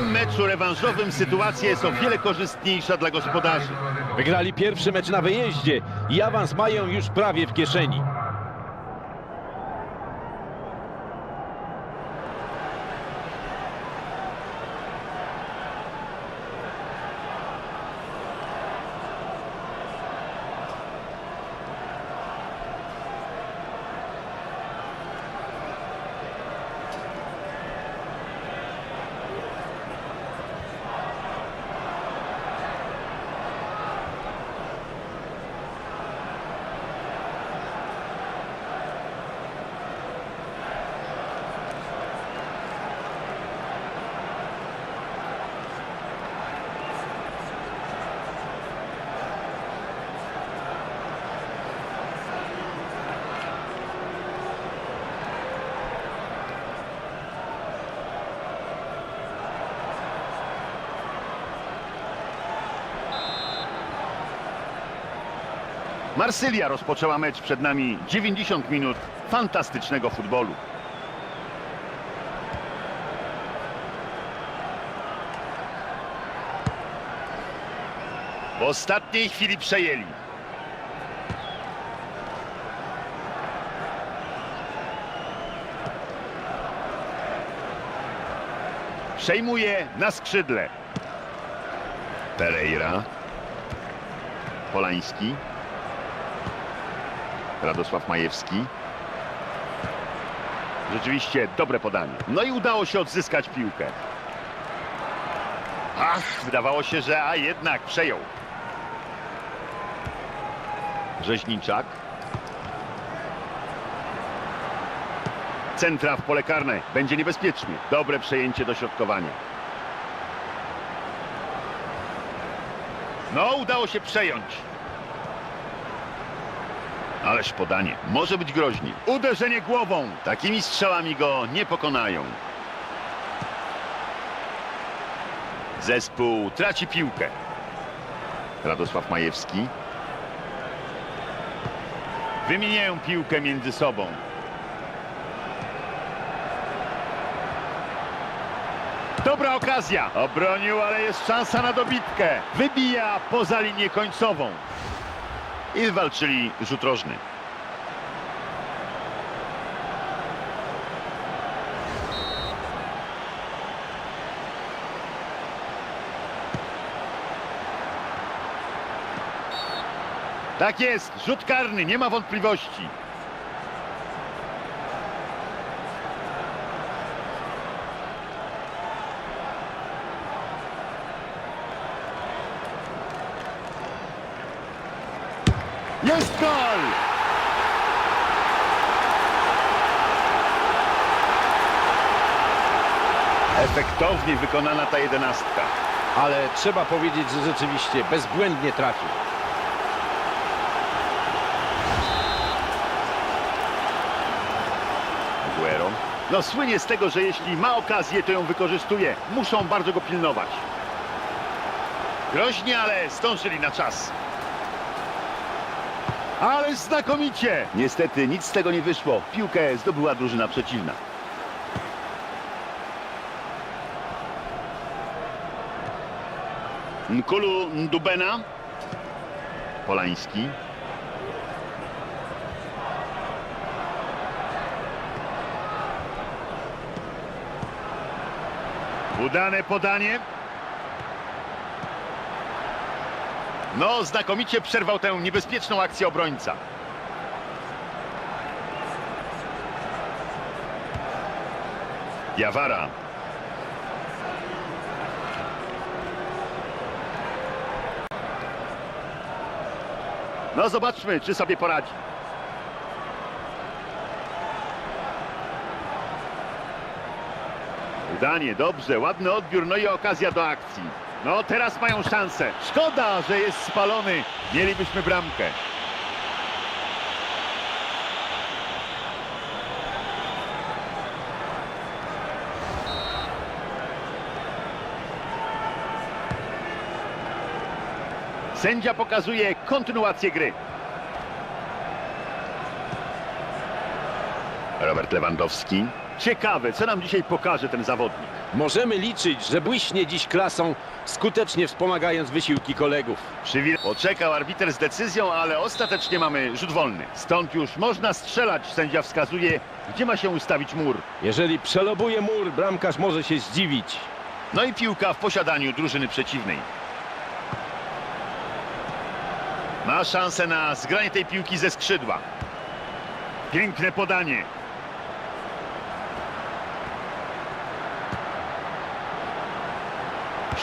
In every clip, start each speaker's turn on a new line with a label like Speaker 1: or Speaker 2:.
Speaker 1: tym meczu rewanżowym sytuacja jest o wiele korzystniejsza dla gospodarzy.
Speaker 2: Wygrali pierwszy mecz na wyjeździe i awans mają już prawie w kieszeni.
Speaker 1: Marsylia rozpoczęła mecz przed nami 90 minut fantastycznego futbolu. W ostatniej chwili przejęli. Przejmuje na skrzydle. Pereira. Polański. Radosław Majewski. Rzeczywiście dobre podanie. No i udało się odzyskać piłkę. Ach, wydawało się, że a jednak przejął. Rzeźniczak. Centra w pole karne. Będzie niebezpiecznie. Dobre przejęcie dośrodkowania. No, udało się przejąć. Ależ podanie. Może być groźnie. Uderzenie głową. Takimi strzałami go nie pokonają. Zespół traci piłkę. Radosław Majewski. Wymieniają piłkę między sobą. Dobra okazja. Obronił, ale jest szansa na dobitkę. Wybija poza linię końcową. I walczyli rzut rożny. Tak jest, rzut karny, nie ma wątpliwości. Jest gol! Efektownie wykonana ta jedenastka.
Speaker 2: Ale trzeba powiedzieć, że rzeczywiście bezbłędnie trafił.
Speaker 1: Aguero. No słynie z tego, że jeśli ma okazję, to ją wykorzystuje. Muszą bardzo go pilnować. Groźnie, ale zdążyli na czas. Ale znakomicie! Niestety nic z tego nie wyszło. Piłkę zdobyła drużyna przeciwna. Nkulu Ndubena. Polański. Udane podanie. No, znakomicie przerwał tę niebezpieczną akcję obrońca. Jawara. No, zobaczmy, czy sobie poradzi. Udanie, dobrze, ładny odbiór, no i okazja do akcji. No, teraz mają szansę. Szkoda, że jest spalony. Mielibyśmy bramkę. Sędzia pokazuje kontynuację gry. Robert Lewandowski. Ciekawe, co nam dzisiaj pokaże ten zawodnik.
Speaker 2: Możemy liczyć, że błyśnie dziś klasą, skutecznie wspomagając wysiłki kolegów.
Speaker 1: Przywil... Poczekał arbiter z decyzją, ale ostatecznie mamy rzut wolny. Stąd już można strzelać, sędzia wskazuje, gdzie ma się ustawić mur.
Speaker 2: Jeżeli przelobuje mur, bramkarz może się zdziwić.
Speaker 1: No i piłka w posiadaniu drużyny przeciwnej. Ma szansę na zgranie tej piłki ze skrzydła. Piękne podanie.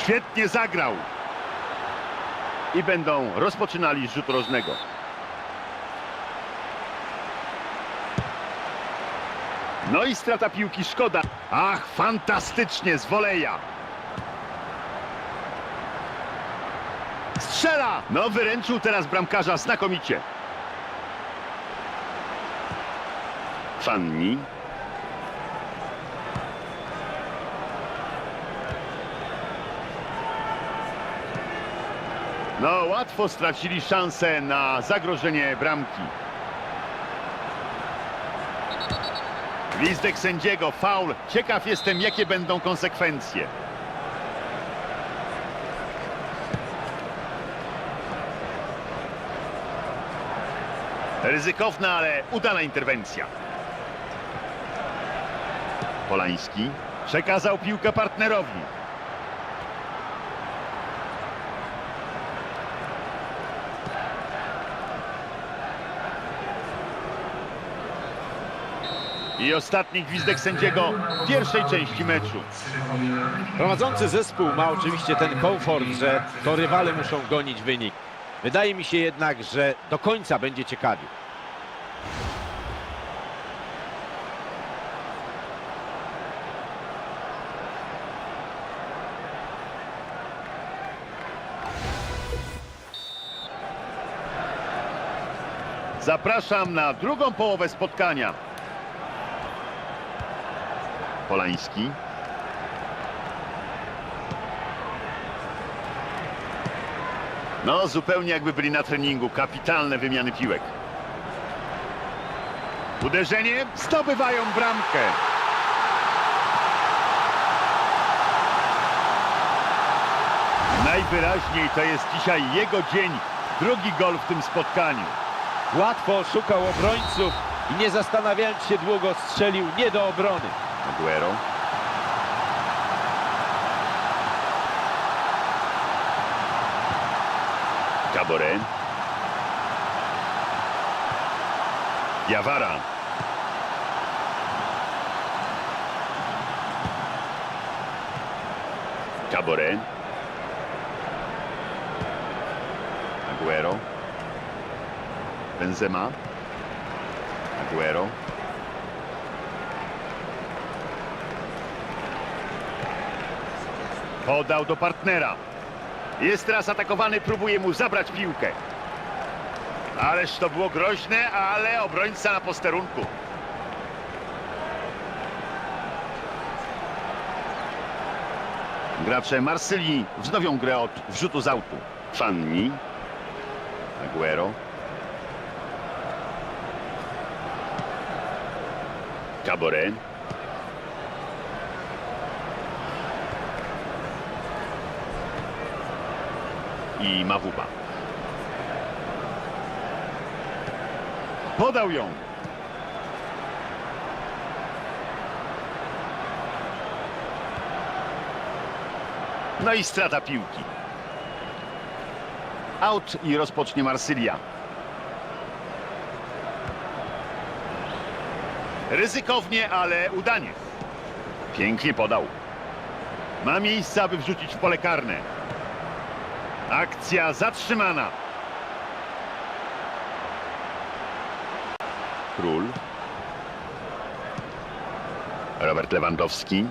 Speaker 1: Świetnie zagrał. I będą rozpoczynali z rzutu rożnego. No i strata piłki, szkoda. Ach, fantastycznie z woleja. Strzela! No wyręczył teraz bramkarza znakomicie. Fanni. No łatwo stracili szansę na zagrożenie bramki. Gwizdek sędziego, faul. Ciekaw jestem, jakie będą konsekwencje. Ryzykowna, ale udana interwencja. Polański przekazał piłkę partnerowi. I ostatni gwizdek sędziego w pierwszej części meczu.
Speaker 2: Prowadzący zespół ma oczywiście ten komfort, że to rywale muszą gonić wynik. Wydaje mi się jednak, że do końca będzie ciekawie.
Speaker 1: Zapraszam na drugą połowę spotkania. Polański. No, zupełnie jakby byli na treningu. Kapitalne wymiany piłek. Uderzenie. Zdobywają bramkę. Najwyraźniej to jest dzisiaj jego dzień. Drugi gol w tym spotkaniu.
Speaker 2: Łatwo szukał obrońców i nie zastanawiając się długo strzelił nie do obrony.
Speaker 1: Aguero. Caboret. Jawara. Caboret. Aguero. Benzema. Aguero. Podał do partnera. Jest teraz atakowany, próbuje mu zabrać piłkę. Ależ to było groźne, ale obrońca na posterunku. Gracze Marsylii wznowią grę od wrzutu z autu. Fanni. Aguero. Caboret. I Mawuba. Podał ją. No i strata piłki. Out i rozpocznie Marsylia. Ryzykownie, ale udanie. Pięknie podał. Ma miejsce, aby wrzucić w pole karne. Akcja zatrzymana. Król. Robert Lewandowski.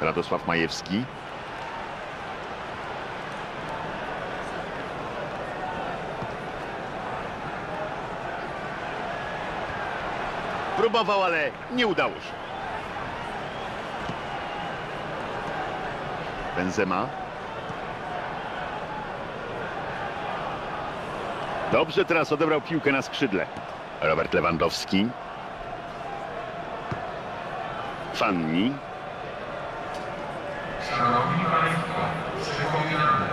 Speaker 1: Radosław Majewski. Próbował, ale nie udało się. Benzema. Dobrze teraz odebrał piłkę na skrzydle. Robert Lewandowski. Fanni.
Speaker 3: Szanowni Państwo, przypominamy,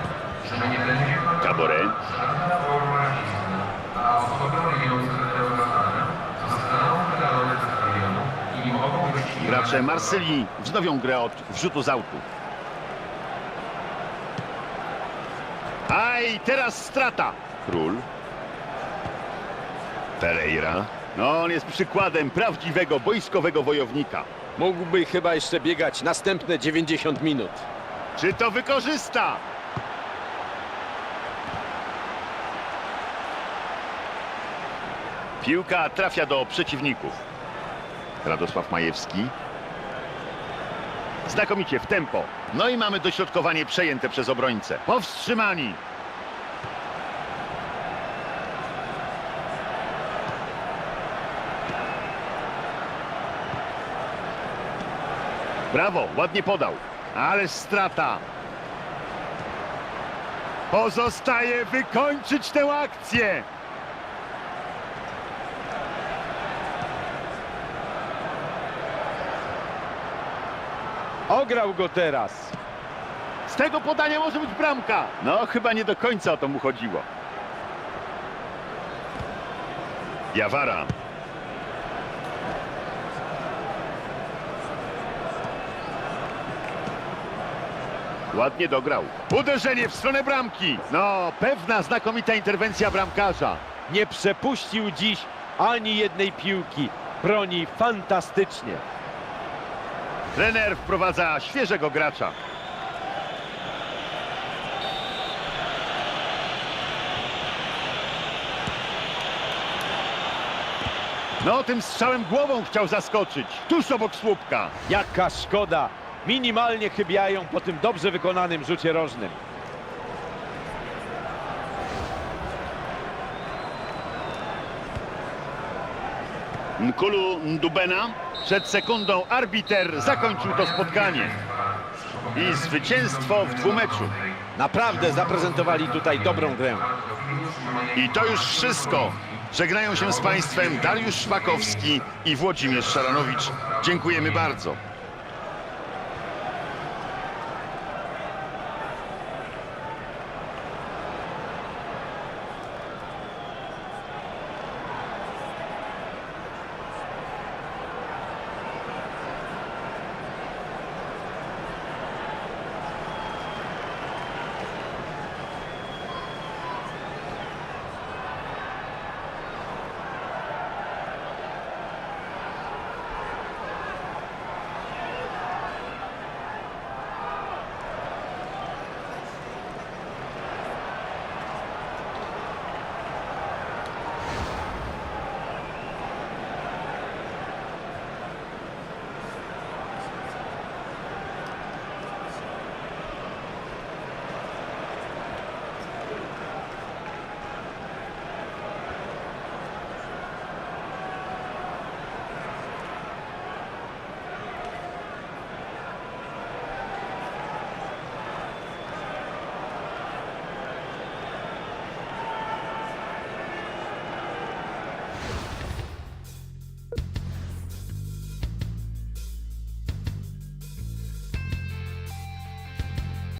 Speaker 3: że nie będzie
Speaker 1: Caboret.
Speaker 3: żadna forma nacisku, a osoby broniące rozwiązane zostaną wydalone ze stadionu i mogą być
Speaker 1: Gracze Marsylii wznowią grę od wrzutu z autu. Aj, teraz strata. Król. Pereira. No, on jest przykładem prawdziwego boiskowego wojownika.
Speaker 2: Mógłby chyba jeszcze biegać następne 90 minut.
Speaker 1: Czy to wykorzysta? Piłka trafia do przeciwników. Radosław Majewski. Znakomicie w tempo. No i mamy dośrodkowanie przejęte przez obrońcę. Powstrzymani. Brawo, ładnie podał. Ale strata. Pozostaje wykończyć tę akcję.
Speaker 2: Ograł go teraz.
Speaker 1: Z tego podania może być bramka. No, chyba nie do końca o to mu chodziło. Jawara. Ładnie dograł. Uderzenie w stronę bramki. No, pewna znakomita interwencja bramkarza.
Speaker 2: Nie przepuścił dziś ani jednej piłki. Broni fantastycznie.
Speaker 1: Trener wprowadza świeżego gracza. No, tym strzałem głową chciał zaskoczyć. Tuż obok słupka.
Speaker 2: Jaka szkoda. Minimalnie chybiają po tym dobrze wykonanym rzucie rożnym.
Speaker 1: Nkulu Ndubena. Przed sekundą arbiter zakończył to spotkanie. I zwycięstwo w dwumeczu.
Speaker 2: Naprawdę zaprezentowali tutaj dobrą grę.
Speaker 1: I to już wszystko. Żegnają się z Państwem Dariusz Szpakowski i Włodzimierz Szaranowicz. Dziękujemy bardzo.